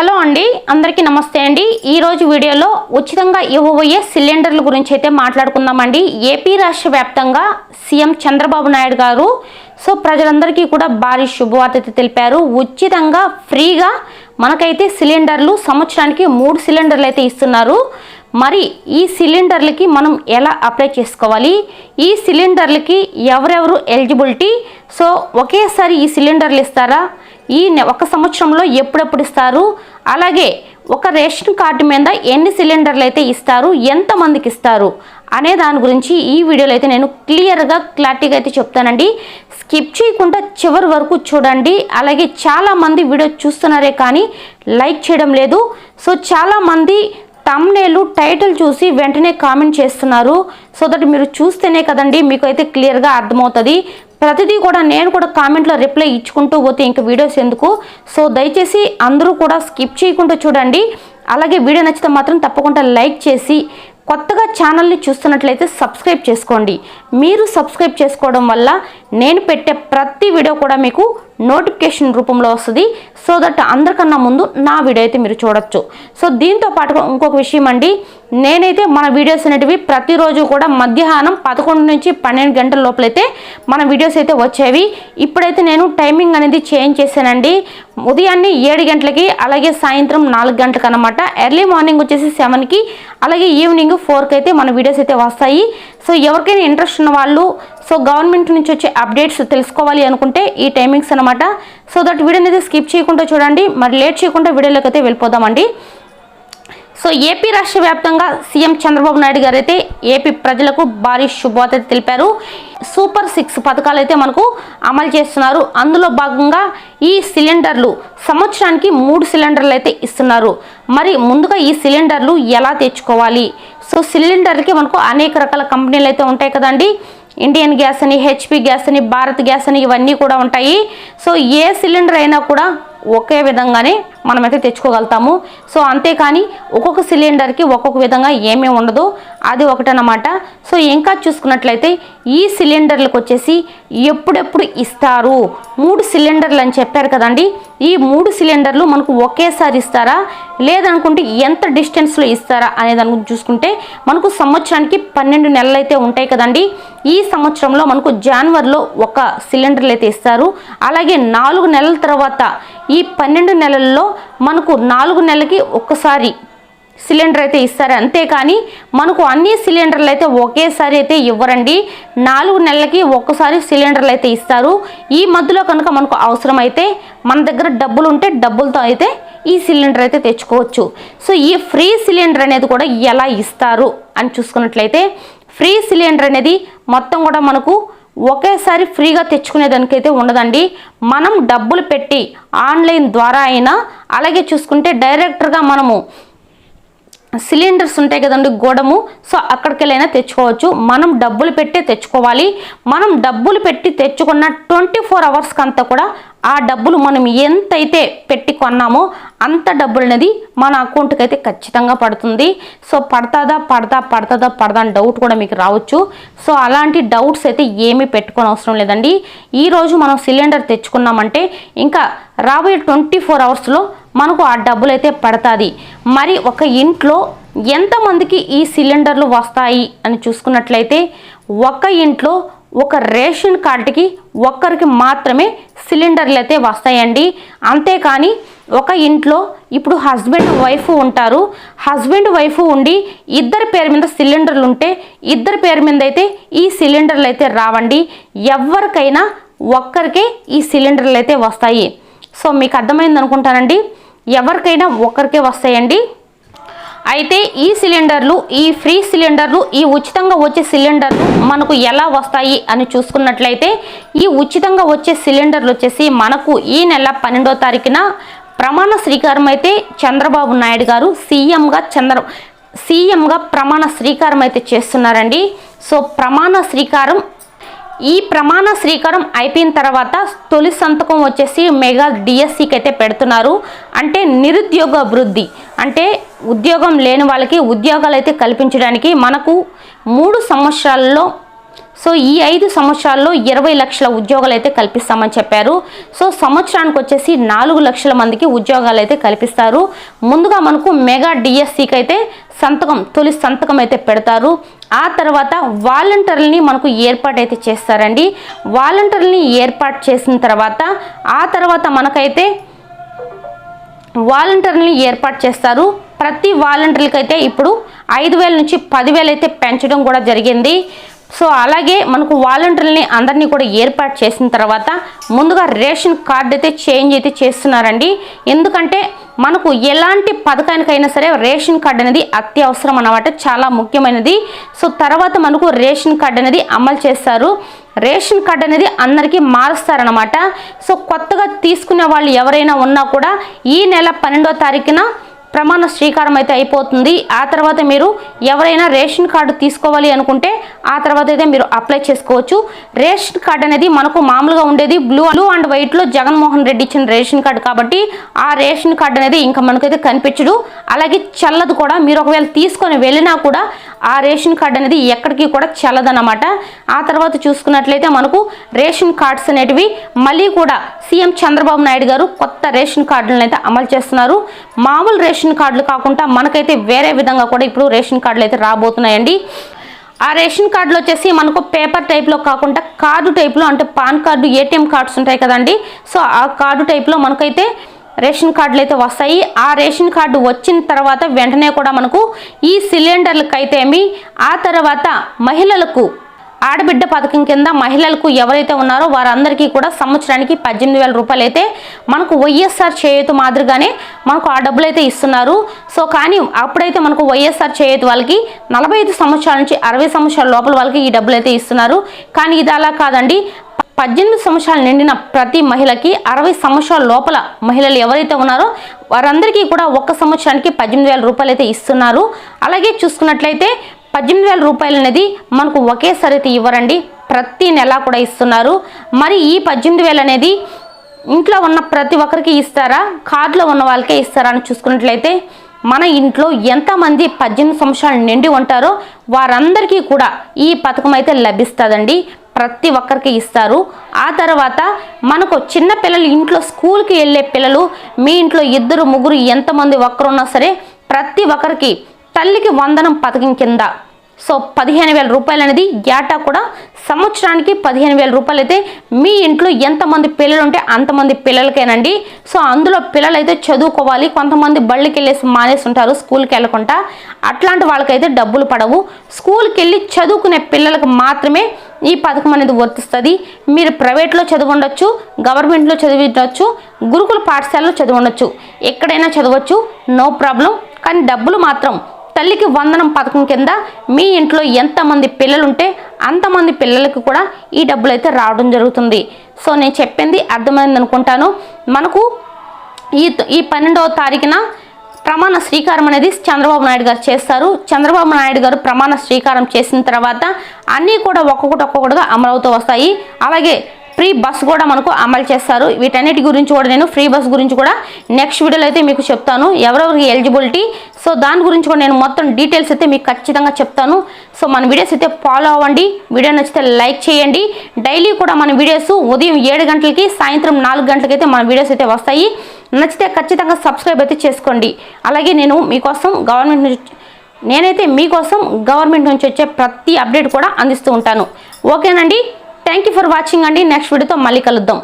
Hello అండి అందరికీ నమస్తే అండి. ఈరోజు వీడియోలో ఉచితంగా ఇవ్వబోయే సిలిండర్ల గురించి అయితే మాట్లాడుకుందామండి. ఏపీ రాష్ట్ర వ్యాప్తంగా సీఎం చంద్రబాబు నాయుడు గారు సో ప్రజలందరికీ కూడా భారీ శుభవార్త అయితే తెలిపారు. ఉచితంగా ఫ్రీగా మనకైతే సిలిండర్లు సంవత్సరానికి మూడు సిలిండర్లు అయితే ఇస్తున్నారు. మరి ఈ సిలిండర్లకి మనం ఎలా అప్లై చేసుకోవాలి? ఈ సిలిండర్లకి ఎవరెవరు ఎలిజిబిలిటీ? సో ఒకేసారి ఈ సిలిండర్లు ఇస్తారా? ఈ నె- ఒక సంవత్సరంలో ఎప్పుడెప్పుడు ఇస్తారు? అలాగే ఒక రేషన్ కార్డు మీద ఎన్ని సిలిండర్లు అయితే ఇస్తారు? ఎంతమందికి ఇస్తారు? అనే దాని గురించి ఈ వీడియోలో అయితే నేను క్లియర్గా క్లారిటీగా అయితే చెప్తానండి. స్కిప్ చేయకుండా చివరి వరకు చూడండి. అలాగే చాలామంది వీడియో చూస్తున్నారే కానీ లైక్ చేయడం లేదు. సో చాలామంది తమ్నేలు టైటిల్ చూసి వెంటనే కామెంట్ చేస్తున్నారు. సో దట్ మీరు చూస్తేనే కదండి మీకు అయితే క్లియర్గా అర్థమవుతుంది. ప్రతిదీ కూడా నేను కూడా కామెంట్లో రిప్లై ఇచ్చుకుంటూ పోతే ఇంక వీడియోస్ ఎందుకు? సో దయచేసి అందరూ కూడా స్కిప్ చేయకుండా చూడండి. అలాగే వీడియో నచ్చితే మాత్రం తప్పకుండా లైక్ చేసి కొత్తగా ఛానల్ని చూస్తున్నట్లయితే సబ్స్క్రైబ్ చేసుకోండి. మీరు సబ్స్క్రైబ్ చేసుకోవడం వల్ల నేను పెట్టే ప్రతి వీడియో కూడా మీకు నోటిఫికేషన్ రూపంలో వస్తుంది. సో దట్ అందరికన్నా ముందు నా వీడియో అయితే మీరు చూడొచ్చు. సో దీంతో పాటు ఇంకొక విషయం అండి. నేనైతే మన వీడియోస్ అనేటివి ప్రతిరోజు కూడా మధ్యాహ్నం పదకొండు నుంచి పన్నెండు గంటల లోపలైతే మన వీడియోస్ అయితే వచ్చేవి. ఇప్పుడైతే నేను టైమింగ్ అనేది చేంజ్ చేశానండి. ఉదయాన్నే ఏడు గంటలకి అలాగే సాయంత్రం నాలుగు గంటలకు అనమాట ఎర్లీ మార్నింగ్ వచ్చేసి సెవెన్కి అలాగే ఈవినింగ్ ఫోర్కి అయితే మన వీడియోస్ అయితే వస్తాయి. సో ఎవరికైనా ఇంట్రెస్ట్ ఉన్న వాళ్ళు సో గవర్నమెంట్ నుంచి వచ్చే అప్డేట్స్ తెలుసుకోవాలి అనుకుంటే ఈ టైమింగ్స్ అనమాట సో దట్ వీడియో అయితే స్కిప్ చేయకుండా చూడండి. మరి లేట్ చేయకుండా వీడియోలోకి అయితే వెళ్ళిపోదామండి. సో ఏపీ రాష్ట్ర వ్యాప్తంగా సీఎం చంద్రబాబు నాయుడు గారు అయితే ఏపీ ప్రజలకు భారీ శుభవార్త తెలిపారు. సూపర్ సిక్స్ పథకాలు అయితే మనకు అమలు చేస్తున్నారు. అందులో భాగంగా ఈ సిలిండర్లు సంవత్సరానికి మూడు సిలిండర్లు అయితే ఇస్తున్నారు. మరి ముందుగా ఈ సిలిండర్లు ఎలా తెచ్చుకోవాలి? సో సిలిండర్కి మనకు అనేక రకాల కంపెనీలు అయితే ఉంటాయి కదండి. ఇండియన్ గ్యాస్ అని హెచ్పి గ్యాస్ అని భారత్ గ్యాస్ అని ఇవన్నీ కూడా ఉంటాయి. సో ఏ సిలిండర్ అయినా కూడా ఒకే విధంగానే మనమైతే తెచ్చుకోగలుగుతాము. సో అంతేకాని ఒక్కొక్క సిలిండర్కి ఒక్కొక్క విధంగా ఏమీ ఉండదు అది ఒకటనమాట సో ఇంకా చూసుకున్నట్లయితే ఈ సిలిండర్లకు వచ్చేసి ఎప్పుడెప్పుడు ఇస్తారు? మూడు సిలిండర్లు అని చెప్పారు కదండి. ఈ మూడు సిలిండర్లు మనకు ఒకేసారి ఇస్తారా? లేదనుకుంటే ఎంత డిస్టెన్స్లో ఇస్తారా అనే దాని గురించి చూసుకుంటే మనకు సంవత్సరానికి పన్నెండు నెలలు అయితే ఉంటాయి కదండి. ఈ సంవత్సరంలో మనకు జనవరిలో ఒక సిలిండర్లు అయితే ఇస్తారు. అలాగే నాలుగు నెలల తర్వాత ఈ పన్నెండు నెలల్లో మనకు నాలుగు నెలలకి ఒక్కసారి సిలిండర్ అయితే ఇస్తారు అంతేకాని మనకు అన్ని సిలిండర్లు అయితే ఒకేసారి అయితే ఇవ్వరండి. నాలుగు నెలలకి ఒక్కసారి సిలిండర్లు అయితే ఇస్తారు. ఈ మధ్యలో కనుక మనకు అవసరమైతే మన దగ్గర డబ్బులు ఉంటే డబ్బులతో అయితే ఈ సిలిండర్ అయితే తెచ్చుకోవచ్చు. సో ఈ ఫ్రీ సిలిండర్ అనేది కూడా ఎలా ఇస్తారు అని చూసుకున్నట్లయితే ఫ్రీ సిలిండర్ అనేది మొత్తం కూడా మనకు ఒకేసారి ఫ్రీగా తెచ్చుకునేదానికైతే ఉండదండి. మనం డబ్బులు పెట్టి ఆన్లైన్ ద్వారా అయినా అలాగే చూసుకుంటే డైరెక్ట్గా మనము సిలిండర్స్ ఉంటాయి కదండి గోడము. సో అక్కడికెళ్ళైనా తెచ్చుకోవచ్చు. మనం డబ్బులు పెట్టే తెచ్చుకోవాలి. మనం డబ్బులు పెట్టి తెచ్చుకున్న ట్వంటీ ఫోర్ అవర్స్కి అంతా కూడా ఆ డబ్బులు మనం ఎంతైతే పెట్టి కొన్నామో అంత డబ్బులు అనేది మన అకౌంట్కి అయితే ఖచ్చితంగా పడుతుంది. సో పడతాదా పడతా పడతాదా పడదా అని డౌట్ కూడా మీకు రావచ్చు. సో అలాంటి డౌట్స్ అయితే ఏమీ పెట్టుకోని అవసరం లేదండి. ఈరోజు మనం సిలిండర్ తెచ్చుకున్నామంటే ఇంకా రాబోయే ట్వంటీ ఫోర్ అవర్స్లో మనకు ఆ డబ్బులు అయితే పడుతుంది. మరి ఒక ఇంట్లో ఎంతమందికి ఈ సిలిండర్లు వస్తాయి అని చూసుకున్నట్లయితే ఒక ఇంట్లో ఒక రేషన్ కార్డుకి ఒక్కరికి మాత్రమే సిలిండర్లు అయితే వస్తాయండి. అంతేకాని ఒక ఇంట్లో ఇప్పుడు హస్బెండ్ వైఫ్ ఉంటారు. హస్బెండ్ వైఫ్ ఉండి ఇద్దరి పేరు మీద సిలిండర్లు ఉంటే ఇద్దరి పేరు మీద అయితే ఈ సిలిండర్లు అయితే రావండి. ఎవరికైనా ఒక్కరికే ఈ సిలిండర్లు అయితే వస్తాయి. సో మీకు అర్థమైంది అనుకుంటానండి ఎవరికైనా ఒకరికే వస్తాయండి. అయితే ఈ సిలిండర్లు ఈ ఫ్రీ సిలిండర్లు ఈ ఉచితంగా వచ్చే సిలిండర్లు మనకు ఎలా వస్తాయి అని చూసుకున్నట్లయితే ఈ ఉచితంగా వచ్చే సిలిండర్లు వచ్చేసి మనకు ఈ నెల పన్నెండో తారీఖున ప్రమాణ శ్రీకారం అయితే చంద్రబాబు నాయుడు గారు సీఎంగా చంద్ర సీఎంగా ప్రమాణ శ్రీకారం అయితే చేస్తున్నారండి. సో ప్రమాణ శ్రీకారం ఈ ప్రమాణ శ్రీకారం అయిపోయిన తర్వాత తొలి సంతకం వచ్చేసి మెగా డిఎస్సికి అయితే పెడుతున్నారు. అంటే నిరుద్యోగ అభివృద్ధి అంటే ఉద్యోగం లేని వాళ్ళకి ఉద్యోగాలు అయితే కల్పించడానికి మనకు మూడు సంవత్సరాల్లో సో ఈ ఐదు సంవత్సరాల్లో ఇరవై లక్షల ఉద్యోగాలు అయితే కల్పిస్తామని చెప్పారు. సో సంవత్సరానికి వచ్చేసి నాలుగు లక్షల మందికి ఉద్యోగాలు అయితే కల్పిస్తారు. ముందుగా మనకు మెగా డిఎస్సికి అయితే సంతకం తొలి సంతకం అయితే పెడతారు. ఆ తర్వాత వాలంటీర్లని మనకు ఏర్పాటైతే చేస్తారండి. వాలంటీర్లని ఏర్పాటు చేసిన తర్వాత ఆ తర్వాత మనకైతే వాలంటీర్ని ఏర్పాటు చేస్తారు. ప్రతి వాలంటీర్లకైతే అయితే ఇప్పుడు ఐదు వేల నుంచి పదివేలు అయితే పెంచడం కూడా జరిగింది. సో అలాగే మనకు వాలంటీర్లని అందరినీ కూడా ఏర్పాటు చేసిన తర్వాత ముందుగా రేషన్ కార్డు అయితే చేంజ్ అయితే చేస్తున్నారండి. ఎందుకంటే మనకు ఎలాంటి పథకానికైనా సరే రేషన్ కార్డు అనేది అత్యవసరం అన్నమాట చాలా ముఖ్యమైనది. సో తర్వాత మనకు రేషన్ కార్డు అనేది అమలు చేస్తారు. రేషన్ కార్డు అనేది అందరికీ మారుస్తారనమాట సో కొత్తగా తీసుకునే వాళ్ళు ఎవరైనా ఉన్నా కూడా ఈ నెల పన్నెండో తారీఖున ప్రమాణ స్వీకారం అయితే అయిపోతుంది. ఆ తర్వాత మీరు ఎవరైనా రేషన్ కార్డు తీసుకోవాలి అనుకుంటే ఆ తర్వాత అయితే మీరు అప్లై చేసుకోవచ్చు. రేషన్ కార్డు అనేది మనకు మామూలుగా ఉండేది బ్లూ బ్లూ అండ్ వైట్లో జగన్మోహన్ రెడ్డి ఇచ్చిన రేషన్ కార్డు కాబట్టి ఆ రేషన్ కార్డు అనేది ఇంకా మనకైతే కనిపించడు అలాగే చల్లదు కూడా. మీరు ఒకవేళ తీసుకొని వెళ్ళినా కూడా ఆ రేషన్ కార్డు అనేది ఎక్కడికి కూడా చల్లదన్నమాట. ఆ తర్వాత చూసుకున్నట్లయితే మనకు రేషన్ కార్డ్స్ అనేటివి మళ్ళీ కూడా సీఎం చంద్రబాబు నాయుడు గారు కొత్త రేషన్ కార్డులను అయితే అమలు చేస్తున్నారు. మామూలు రేషన్ రేషన్ కార్డులు కాకుండా మనకైతే వేరే విధంగా కూడా ఇప్పుడు రేషన్ కార్డులు అయితే రాబోతున్నాయండి. ఆ రేషన్ కార్డులో వచ్చేసి మనకు పేపర్ టైప్లో కాకుండా కార్డు టైప్లో అంటే పాన్ కార్డు ఏటీఎం కార్డ్స్ ఉంటాయి కదండి. సో ఆ కార్డు టైప్లో మనకైతే రేషన్ కార్డులు అయితే వస్తాయి. ఆ రేషన్ కార్డు వచ్చిన తర్వాత వెంటనే కూడా మనకు ఈ సిలిండర్లకు అయితే ఆ తర్వాత మహిళలకు ఆడబిడ్డ పథకం కింద మహిళలకు ఎవరైతే ఉన్నారో వారందరికీ కూడా సంవత్సరానికి పద్దెనిమిది వేల రూపాయలు అయితే మనకు వైఎస్ఆర్ చేయూత మాదిరిగానే మనకు ఆ డబ్బులు అయితే ఇస్తున్నారు. సో కానీ అప్పుడైతే మనకు వైఎస్ఆర్ చేయూత వాళ్ళకి నలభై ఐదు సంవత్సరాల నుంచి అరవై సంవత్సరాల లోపల వాళ్ళకి ఈ డబ్బులు అయితే ఇస్తున్నారు. కానీ ఇది అలా కాదండి. పద్దెనిమిది సంవత్సరాలు నిండిన ప్రతి మహిళకి అరవై సంవత్సరాల లోపల మహిళలు ఎవరైతే ఉన్నారో వారందరికీ కూడా ఒక్క సంవత్సరానికి పద్దెనిమిది వేల రూపాయలు అయితే ఇస్తున్నారు. అలాగే చూసుకున్నట్లయితే పద్దెనిమిది వేల రూపాయలు అనేది మనకు ఒకేసారి అయితే ఇవ్వరండి. ప్రతి నెల కూడా ఇస్తున్నారు. మరి ఈ పద్దెనిమిది వేలు అనేది ఇంట్లో ఉన్న ప్రతి ఒక్కరికి ఇస్తారా? కార్డులో ఉన్న వాళ్ళకే ఇస్తారా అని చూసుకున్నట్లయితే మన ఇంట్లో ఎంతమంది పద్దెనిమిది సంవత్సరాలు నిండి ఉంటారో వారందరికీ కూడా ఈ పథకం అయితే లభిస్తుందండి. ప్రతి ఒక్కరికి ఇస్తారు. ఆ తర్వాత మనకు చిన్న పిల్లలు ఇంట్లో స్కూల్కి వెళ్ళే పిల్లలు మీ ఇంట్లో ఇద్దరు ముగ్గురు ఎంతమంది ఒక్కరున్నా సరే ప్రతి ఒక్కరికి తల్లికి వందనం పథకం కింద. సో పదిహేను వేల రూపాయలు అనేది ఏటా కూడా సంవత్సరానికి పదిహేను వేల రూపాయలు అయితే మీ ఇంట్లో ఎంతమంది పిల్లలు ఉంటే అంతమంది పిల్లలకేనండి. సో అందులో పిల్లలు అయితే చదువుకోవాలి కొంతమంది బళ్ళకి వెళ్ళేసి మానేసి ఉంటారు స్కూల్కి వెళ్ళకుండా. అట్లాంటి వాళ్ళకైతే డబ్బులు పడవు. స్కూల్కి వెళ్ళి చదువుకునే పిల్లలకు మాత్రమే ఈ పథకం అనేది వర్తిస్తుంది. మీరు ప్రైవేట్లో చదివి ఉండొచ్చు గవర్నమెంట్లో చదివి ఉండొచ్చు గురుకుల పాఠశాలలో చదివి ఉండొచ్చు ఎక్కడైనా చదవచ్చు నో ప్రాబ్లం. కానీ డబ్బులు మాత్రం తల్లికి వందనం పథకం కింద మీ ఇంట్లో ఎంతమంది పిల్లలు ఉంటే అంతమంది పిల్లలకు కూడా ఈ డబ్బులు అయితే రావడం జరుగుతుంది. సో నేను చెప్పింది అర్థమైంది అనుకుంటాను. మనకు ఈ ఈ పన్నెండవ తారీఖున ప్రమాణ శ్రీకారం అనేది చంద్రబాబు నాయుడు గారు చేస్తారు. చంద్రబాబు నాయుడు గారు ప్రమాణ శ్రీకారం చేసిన తర్వాత అన్నీ కూడా ఒక్కొక్కటి ఒక్కొక్కటిగా అమలవుతూ వస్తాయి. అలాగే ఫ్రీ బస్ కూడా మనకు అమలు చేస్తారు. వీటన్నిటి గురించి కూడా నేను ఫ్రీ బస్ గురించి కూడా నెక్స్ట్ వీడియోలో అయితే మీకు చెప్తాను. ఎవరెవరికి ఎలిజిబిలిటీ సో దాని గురించి కూడా నేను మొత్తం డీటెయిల్స్ అయితే మీకు ఖచ్చితంగా చెప్తాను. సో మన వీడియోస్ అయితే ఫాలో అవ్వండి. వీడియో నచ్చితే లైక్ చేయండి. డైలీ కూడా మన వీడియోస్ ఉదయం ఏడు గంటలకి సాయంత్రం నాలుగు గంటలకి అయితే మన వీడియోస్ అయితే వస్తాయి. నచ్చితే ఖచ్చితంగా సబ్స్క్రైబ్ అయితే చేసుకోండి. అలాగే నేను మీకోసం గవర్నమెంట్ నుంచి నేనైతే మీకోసం గవర్నమెంట్ నుంచి వచ్చే ప్రతి అప్డేట్ కూడా అందిస్తూ ఉంటాను. ఓకేనండి? థ్యాంక్ యూ ఫర్ వాచింగ్ అండి. నెక్స్ట్ వీడియోతో మళ్ళీ కలుద్దాం.